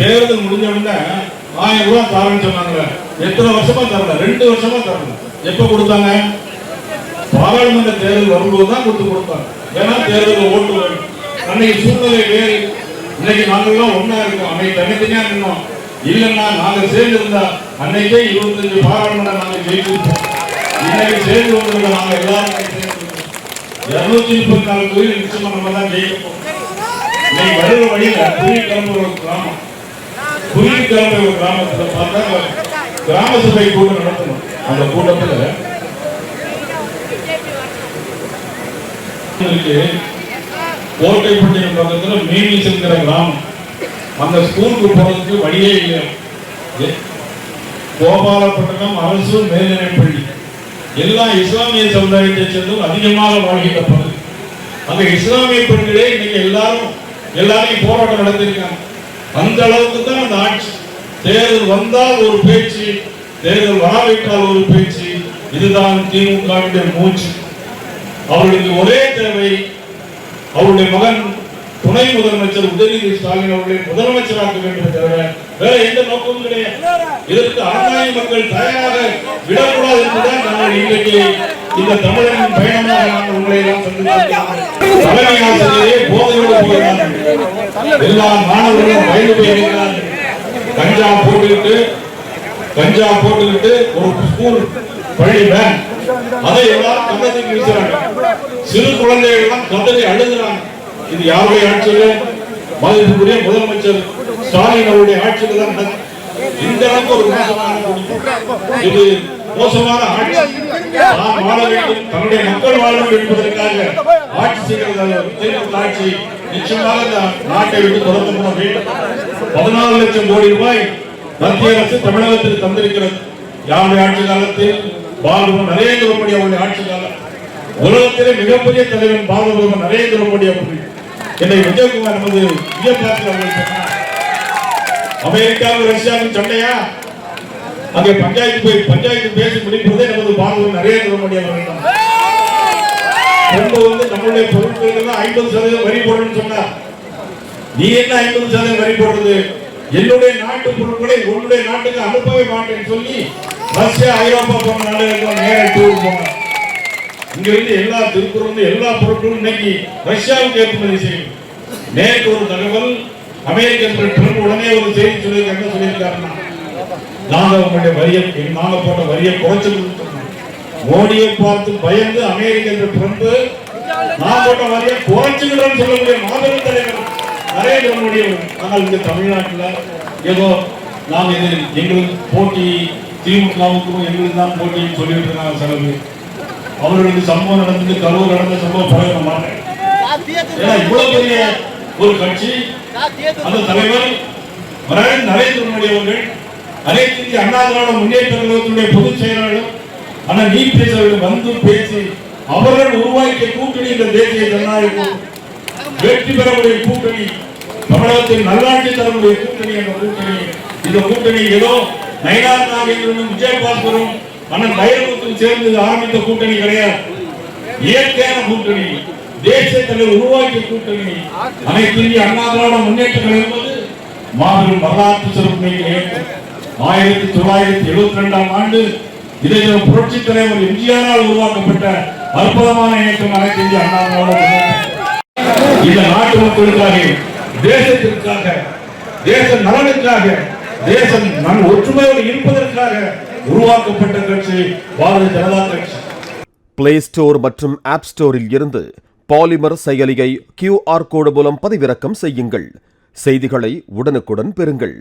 தேர்தல் முடிஞ்ச உடனே ஆயிரம் ரூபாய் தரேன்னு சொன்னாங்க. எத்தனை வருஷமா தரல? ரெண்டு வருஷமா தரல. எப்ப கொடுத்தாங்க? பாராளுமன்ற தேர்தல் வரும்போது தான் கொடுத்து கொடுத்தாங்க. ஏன்னா தேர்தல் ஓட்டு வேணும். அன்னைக்கு சூழ்நிலை வேறு. இன்னைக்கு நாங்கெல்லாம் ஒண்ணா இருக்கோம். அன்னைக்கு தனித்தனியா இருந்தோம் இல்லைன்னா நாங்க சேர்ந்து இருந்தா அன்னைக்கே இருபத்தஞ்சு பாராளுமன்ற நாங்க ஜெயிச்சிருப்போம். இன்னைக்கு சேர்ந்து வந்திருக்கோம் நாங்க எல்லாரும் இருநூத்தி முப்பத்தி நாலு தொழில் நிச்சயமா நம்ம தான் ஜெயிக்கப்போம் இன்னைக்கு வருகிற வழியில புலிக்கிழமை ஒரு கிராமம். புரியக்கான ஒரு கிராமத்துல பார்த்தா கிராம சபை கூட்டம் நடத்தணும். அந்த கூட்டத்தில் இருக்கு. கோட்டைப்பட்டினம் பக்கத்துல மீனிச்சுங்கிற கிராமம். அந்த ஸ்கூலுக்கு போகிறதுக்கு வழியே இல்லை கோபாலப்பட்டினம் அரசு மேல்நிலைப்பள்ளி. எல்லா இஸ்லாமிய சமுதாயத்தை சேர்ந்தவங்க அதிகமாக வாழ்கின்ற பகுதி. அந்த இஸ்லாமிய பெண்களே இன்னைக்கு எல்லாரும் எல்லாரையும் போராட்டம் நடத்திருக்காங்க அந்த அளவுக்கு தான் அந்த ஆட்சி. தேர்தல் வந்தால் ஒரு பேச்சு தேர்தல் வராவிட்டால் ஒரு பேச்சு. இதுதான் திமுகவினுடைய மூச்சு. அவர்களுக்கு ஒரே தேவை அவருடைய மகன் துணை முதலமைச்சர் உதயநிதி ஸ்டாலின் அவர்களை முதலமைச்சராக்க வேண்டும் தவிர வேற எந்த நோக்கமும் கிடையாது. இதற்கு ஆதாய மக்கள் தயாராக விடக்கூடாது என்பதுதான் நாங்கள் இன்றைக்கு இந்த தமிழரின் பயணம் எல்லா மாணவர்களும் வயது போயிருக்கிறார்கள் கஞ்சா போட்டுக்கிட்டு கஞ்சா போட்டுக்கிட்டு ஒரு ஸ்கூல் பள்ளி வேன் அதை எல்லாரும் கண்டத்துக்கு வீசுறாங்க. சிறு குழந்தைகள்லாம் எல்லாம் அழுகிறாங்க. இது யாருடைய ஆட்சியில்? மதிப்புக்குரிய முதலமைச்சர் ஸ்டாலின் அவருடைய ஆட்சியில் தான் இந்த அளவுக்கு ஒரு மோசமான குடும்பம். இது மோசமான ஆட்சி. நாம் வாழ வேண்டும் தன்னுடைய மக்கள் வாழ வேண்டும் என்பதற்காக ஆட்சி செய்கிறது ஆட்சி. நிச்சயமாக இந்த நாட்டை விட்டு தொடர்ந்து வேண்டும் பதினாலு லட்சம் கோடி ரூபாய் மத்திய அரசு தமிழகத்திற்கு தந்திருக்கிறது. யாருடைய ஆட்சி காலத்தில் பாலு நரேந்திர மோடி அவருடைய ஆட்சி காலம். உலகத்திலே மிகப்பெரிய தலைவன் பாலு நரேந்திர மோடி அவர்கள். என்னை விஜயகுமார் நமது விஜயபாஸ்கர் அவர்கள் சொன்னார். அமெரிக்காவும் ரஷ்யாவும் சண்டையா? அங்கே பஞ்சாயத்து போய் பஞ்சாயத்து பேசி முடிப்பதே நமது பாலு நரேந்திர மோடி அவர்கள் தான். முன்பு வந்து நம்மளுடைய பொருட்களுக்கு ஐம்பது சதவீதம் வரி போடணும்னு சொன்னார். நீ என்ன ஐம்பது சதவீதம் வரி போடுறது? என்னுடைய நாட்டு பொருட்களை உன்னுடைய நாட்டுக்கு அனுப்பவே மாட்டேன்னு சொல்லி ரஷ்யா ஐரோப்பா போன நாடுகளுக்கு நேரம் டூர் போனார். இங்க இருந்து எல்லா திருப்பூர்ல எல்லா பொருட்களும் இன்னைக்கு ரஷ்யாவுக்கு ஏற்றுமதி செய்யும். நேற்று ஒரு தகவல் அமெரிக்க பிரதமர் உடனே ஒரு செய்தி சொல்லி என்ன சொல்லியிருக்காருன்னா நாங்க உங்களுடைய வரியை நாங்க போட்ட வரியை குறைச்சு கொடுத்துருந்தோம் மோடியை பார்த்து பயந்து அமெரிக்க பிரதமர் நான் போட்ட வரியை குறைச்சுக்கிறோம்னு சொல்லக்கூடிய மாபெரும் தலைவர் நரேந்திர மோடி அவர்கள். ஆனால் இங்க ஏதோ நாம் இது எங்களுக்கு போட்டி திமுகவுக்கும் எங்களுக்கு தான் போட்டின்னு சொல்லிட்டு இருக்காங்க செலவு. அவர்களுக்கு சம்பவம் நடந்தது கரூர் நடந்த சம்பவம் பழக மாட்டேன். ஏன்னா இவ்வளவு பெரிய ஒரு கட்சி அந்த தலைவர் மரண நரேந்திர மோடி அவர்கள் அனைத்து இந்திய அண்ணா திராவிட முன்னேற்ற கழகத்தினுடைய பொதுச் செயலாளரும் ஆனா நீ பேசுறவர்கள் வந்து பேசி அவர்கள் உருவாக்கிய கூட்டணி இந்த தேசிய ஜனநாயகம். வெற்றி பெறக்கூடிய கூட்டணி தமிழகத்தில் நல்லாட்சி தரக்கூடிய கூட்டணி என்ற கூட்டணி. இந்த கூட்டணி ஏதோ நயனார் நாகேந்திரனும் விஜயபாஸ்கரும் அண்ணன் வைரமுத்தும் சேர்ந்து ஆரம்பித்த கூட்டணி கிடையாது. இயற்கையான கூட்டணி தேசிய தலைவர் உருவாக்கிய கூட்டணி. அனைத்து இந்திய அண்ணா திராவிட முன்னேற்றங்கள் என்பது மாபெரும் வரலாற்று சிறப்பு ஆயிரத்தி தொள்ளாயிரத்தி எழுபத்தி ரெண்டாம் ஆண்டு இதை புரட்சி தலைவர் எம்ஜிஆரால் உருவாக்கப்பட்ட அற்புதமான இயக்கம் அனைத்து இந்திய அண்ணா இந்த நாட்டு மக்களுக்காக தேசத்திற்காக தேச நலனுக்காக தேசம் நன் ஒற்றுமையோடு இருப்பதற்காக உருவாக்கப்பட்ட கட்சி பாரதிய ஜனதா கட்சி. பிளே ஸ்டோர் மற்றும் ஆப் ஸ்டோரில் இருந்து பாலிமர் செயலியை கியூஆர் கோடு மூலம் பதிவிறக்கம் செய்யுங்கள். செய்திகளை உடனுக்குடன் பெறுங்கள்.